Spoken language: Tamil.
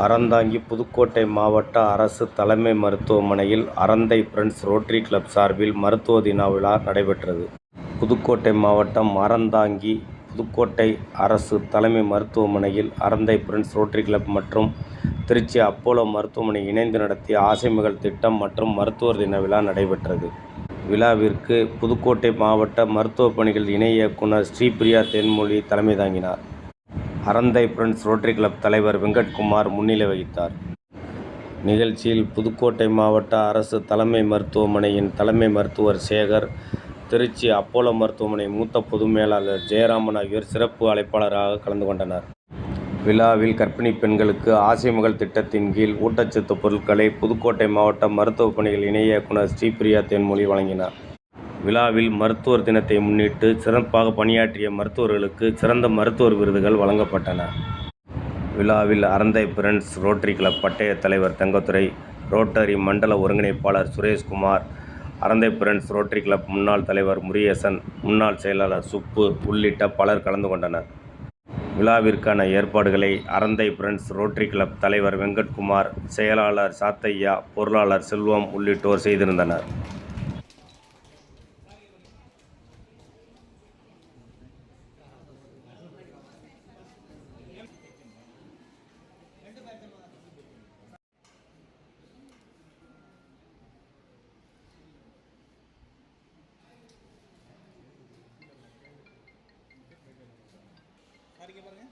அறந்தாங்கி புதுக்கோட்டை மாவட்ட அரசு தலைமை மருத்துவமனையில் அறந்தை பிரண்ட்ஸ் ரோட்டரி கிளப் சார்பில் மருத்துவ தின விழா நடைபெற்றது. புதுக்கோட்டை மாவட்டம் அறந்தாங்கி புதுக்கோட்டை அரசு தலைமை மருத்துவமனையில் அறந்தை பிரண்ட்ஸ் ரோட்டரி கிளப் மற்றும் திருச்சி அப்போலோ மருத்துவமனை இணைந்து நடத்திய ஆசைமகள் திட்டம் மற்றும் மருத்துவர் தின விழா நடைபெற்றது. விழாவிற்கு புதுக்கோட்டை மாவட்ட மருத்துவ பணிகள் இணை இயக்குனர் ஸ்ரீபிரியா தென்மொழி தலைமை தாங்கினார். அறந்தை பிரண்ட்ஸ் ரோட்டரி கிளப் தலைவர் வெங்கட்குமார் முன்னிலை வகித்தார். நிகழ்ச்சியில் புதுக்கோட்டை மாவட்ட அரசு தலைமை மருத்துவமனையின் தலைமை மருத்துவர் சேகர், திருச்சி அப்போலோ மருத்துவமனை மூத்த பொது மேலாளர் ஜெயராமன் ஆகியோர் சிறப்பு அழைப்பாளராக கலந்து கொண்டனர். விழாவில் கர்ப்பிணி பெண்களுக்கு ஆசிமகள் திட்டத்தின் கீழ் ஊட்டச்சத்து பொருட்களை புதுக்கோட்டை மாவட்ட மருத்துவ பணிகள் இணை இயக்குனர் ஸ்ரீபிரியா தென்மொழி வழங்கினார். விழாவில் மருத்துவர் தினத்தை முன்னிட்டு சிறப்பாக பணியாற்றிய மருத்துவர்களுக்கு சிறந்த மருத்துவர் விருதுகள் வழங்கப்பட்டன. விழாவில் அறந்தை பிரண்ட்ஸ் ரோட்டரி கிளப் பட்டய தலைவர் தங்கத்துரை, ரோட்டரி மண்டல ஒருங்கிணைப்பாளர் Sureshkumar, Aranthai friends Rotary club முன்னாள் தலைவர் முரியசன் முன்னாள் செயலாளர் சுப்பு உள்ளிட்ட பலர் கலந்து கொண்டனர். விழாவிற்கான ஏற்பாடுகளை அறந்தை பிரண்ட்ஸ் ரோட்டரி கிளப் தலைவர் வெங்கட்குமார், செயலாளர் சாத்தையா, பொருளாளர் செல்வம் உள்ளிட்டோர் செய்திருந்தனர். சார் பாருங்க.